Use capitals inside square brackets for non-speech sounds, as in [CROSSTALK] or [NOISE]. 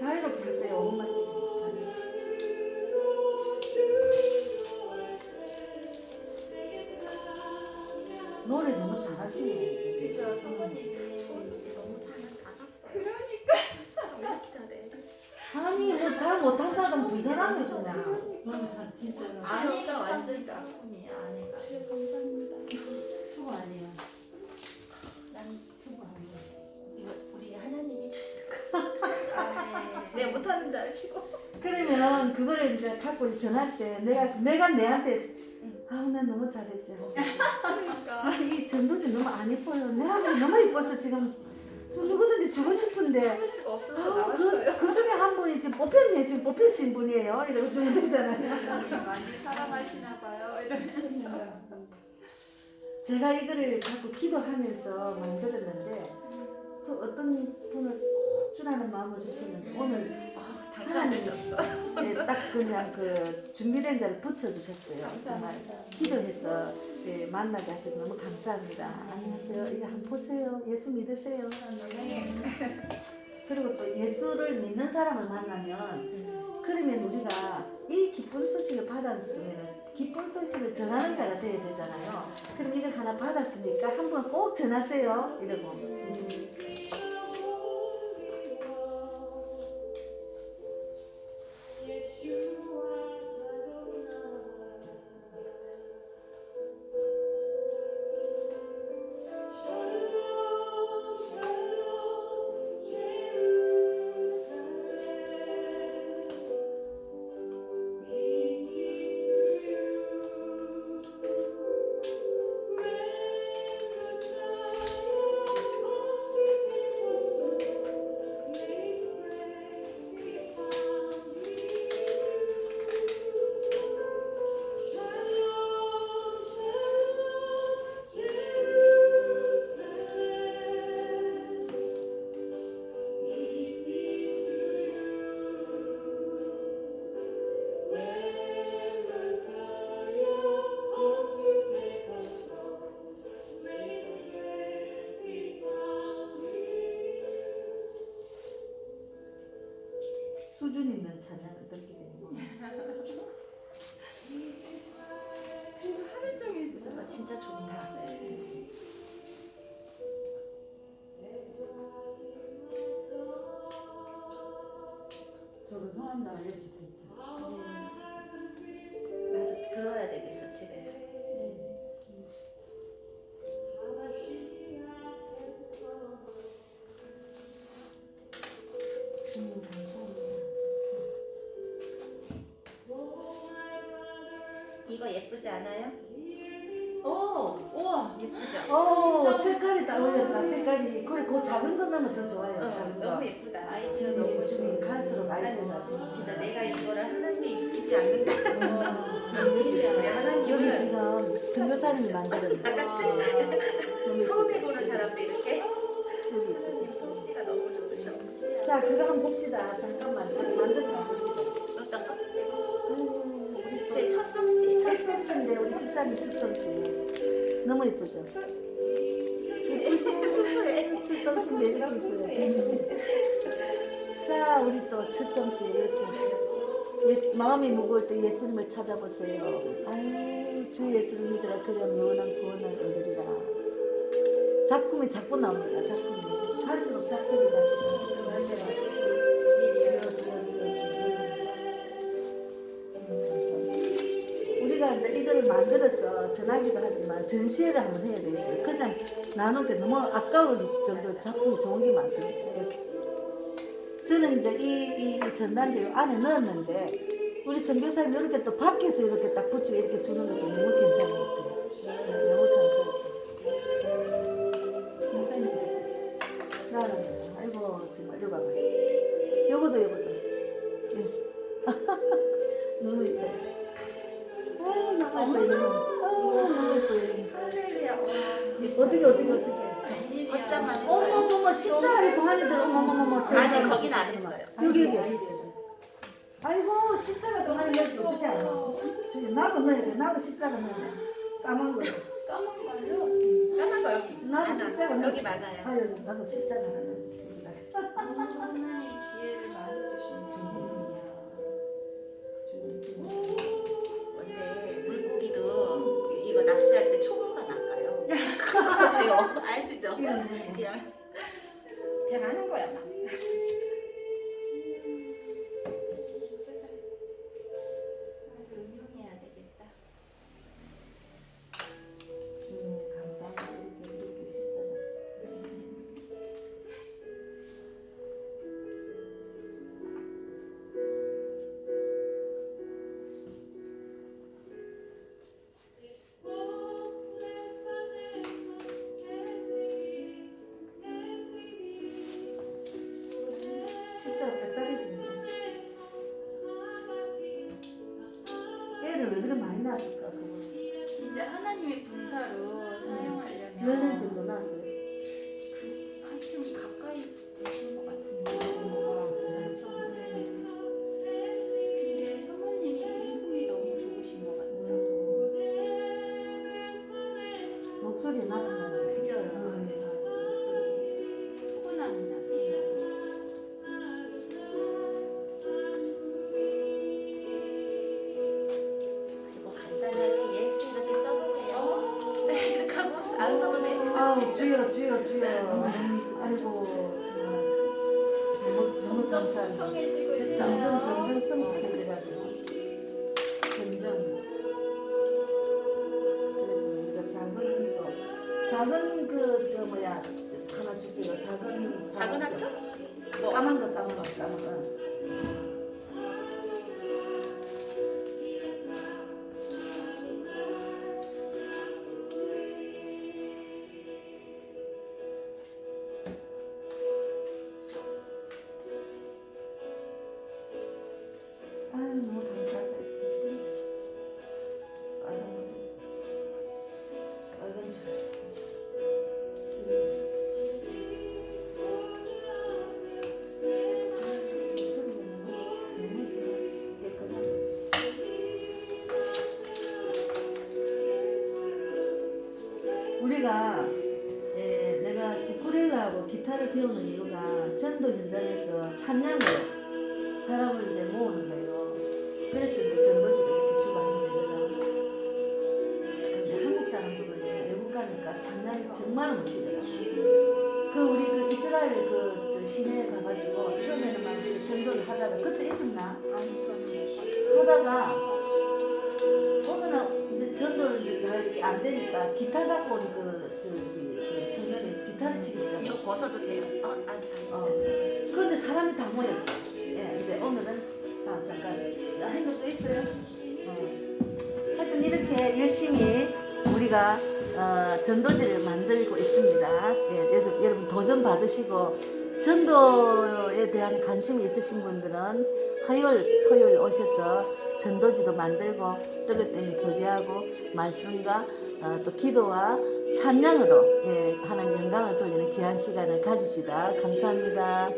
자유롭게 하세요. 엄마지. 노래 너무 잘하시네. 이제. 너무 잘. 그러니까. 왜 이렇게 잘해? 아니 뭐 잘 못한다던 부자라며 그냥. 너무 잘 진짜. 아내가 완전 짝꿍이야 아내가. 감사합니다. 수고 아니에요. 하는 줄 아시고. 그러면 그거를 이제 갖고 전할 때 내가 내가 내한테 아우 난 너무 잘했지. [LAUGHS] 그러니까. 아이 전도지 너무 안 이뻐요. 내 아들이 너무 이뻐서 지금 누구든지 주고 싶은데 참을 수가 없어서 아우 나왔어요. 그, 그 중에 한 분이 지금 뽑혔네 지금 뽑히신 분이에요. 이러고 주면 되잖아요. [LAUGHS] 하나님 많이 사랑하시나 봐요. 이러면서. 제가 이거를 자꾸 기도하면서 만들었는데 또 어떤 분을 꼭 주라는 마음을 주셨는데 오늘 아, 당첨되셨어. 네, 딱 그냥 그 준비된 자를 붙여주셨어요. 정말 기도해서 네, 만나게 하셔서 너무 감사합니다. 안녕하세요. 이거 한번 보세요. 예수 믿으세요. 그리고 또 예수를 믿는 사람을 만나면 그러면 우리가 이 기쁜 소식을 받았으면 기쁜 소식을 전하는 자가 되어야 되잖아요. 그럼 이걸 하나 받았으니까 한번 꼭 전하세요. 이러고. 저도 성함도 알려주세요. 들어야 되겠어 집에서. 음, 감사합니다. 이거 예쁘지 않아요? 오, 우와. 예쁘죠? 오, 진짜 색깔이 딱 어울렸다. 색깔 작은 거 넣으면 더 좋아요. 어, 작은 거. 너무 예쁘다. 아이디어 너무 좋아요. 갈수록 아이디어가 난 진짜 내가 이거를 하나님께 입히지 않는데 여기, 왜 하나님은 여기 지금 등교사님이 만드는 나같이 너무 처음? 해보는 사람도 이렇게 여기 있어요. 솜씨가 너무 좋으셔. 자, 그거 한번 봅시다. 잠깐만. 만드는 거 봅시다. 어떤 거? 아이고, 우리 또제첫 솜씨. 첫 솜씨인데 우리 집사님 첫 솜씨. 너무 예쁘죠? 첫 솜씨인데 이렇게 예뻐요. 자, 우리 또첫 솜씨 이렇게. 예수, 마음이 무거울 때 예수님을 찾아보세요. 아유, 주 예수를 믿으라 그럼 영원한 구원을 얻으리라. 작품이 자꾸 나옵니다. 작품이. 갈수록 작품이 자꾸 나옵니다. 주여, 만들어서 전하기도 하지만 전시회를 한번 해야 되겠어요. 그냥 나누기 너무 아까울 정도 작품이 좋은 게 많습니다. 이렇게. 저는 이제 이, 이 전단지 안에 넣었는데 우리 선교사님 이렇게 또 밖에서 이렇게 딱 붙이고 이렇게 주는 것도 너무 괜찮은 것 같아요. 너무 감사해요. 나는 아이고 정말 이거 봐봐요. 요거도 요거도. 예. [LAUGHS] 너무 예뻐요. 아유 너무 예뻐요. 어떻게 어떻게 어떻게? 걷자마자 어머 어머 십자가를 하니들 어머 어머 어머 아니 거긴 안 했어요. 여기 여기 아이고 십자가 동안에 내가 어떻게 알아 나도 넣어야 나도 십자가 넣어 까만 거. 까만 거요? 까만 거 여기. 나도 십자가 넣어 여기 많아요. 아 여기 나도 십자가 넣어 하나님 지혜를 만들어주신 분이야. 나왔을까 그거 진짜 하나님의 분사로 사용하려면 몇년 정도 나왔어요? 그, 하여튼 가까이 되신 것 같은데 그렇죠. 네. 근데 사모님이 일품이 너무 좋으신 것 같더라고. 목소리 나타 주여 주여 주여 아이고 정말 너무 너무 감사합니다 성해지고 있어요. 점점 점점 성숙해져가지고 점점 그래서 우리가 작은 거 작은 그 저 뭐야 하나 주세요 작은 작은. 하트? 뭐? 까만 거 까만 거 까만 거 우쿨렐라하고 기타를 배우는 이유가 전도 현장에서 찬양을 사람을 이제 모으는 거예요. 그래서 이제 전도지를 이렇게 주고 하는 거거든. 근데 한국 사람들은 이제 외국 가니까 찬양이 정말 못히더라고. 그 우리 그 이스라엘 그저 시내에 가가지고 처음에는 막 전도를 하다가 그때 있었나? 아니 저는. 하다가 어느 날 이제 전도를 이제 잘 이렇게 안 되니까 기타 갖고 온 그, 그, 그 청년이 기타를 치기 시작했어. 이거 벗어도 돼요? 어, 아니. 어. 그런데 사람이 다 모였어. 예, 이제 오늘은 아 잠깐 한 것도 있어요. 어. 하여튼 이렇게 열심히 우리가 어, 전도지를 만들고 있습니다. 예, 그래서 여러분 도전 받으시고 전도에 대한 관심이 있으신 분들은 화요일, 토요일 오셔서 전도지도 만들고 떡을 때문에 교제하고 말씀과 어, 또 기도와 찬양으로 예, 하나님 영광을 돌리는 귀한 시간을 가집시다. 감사합니다.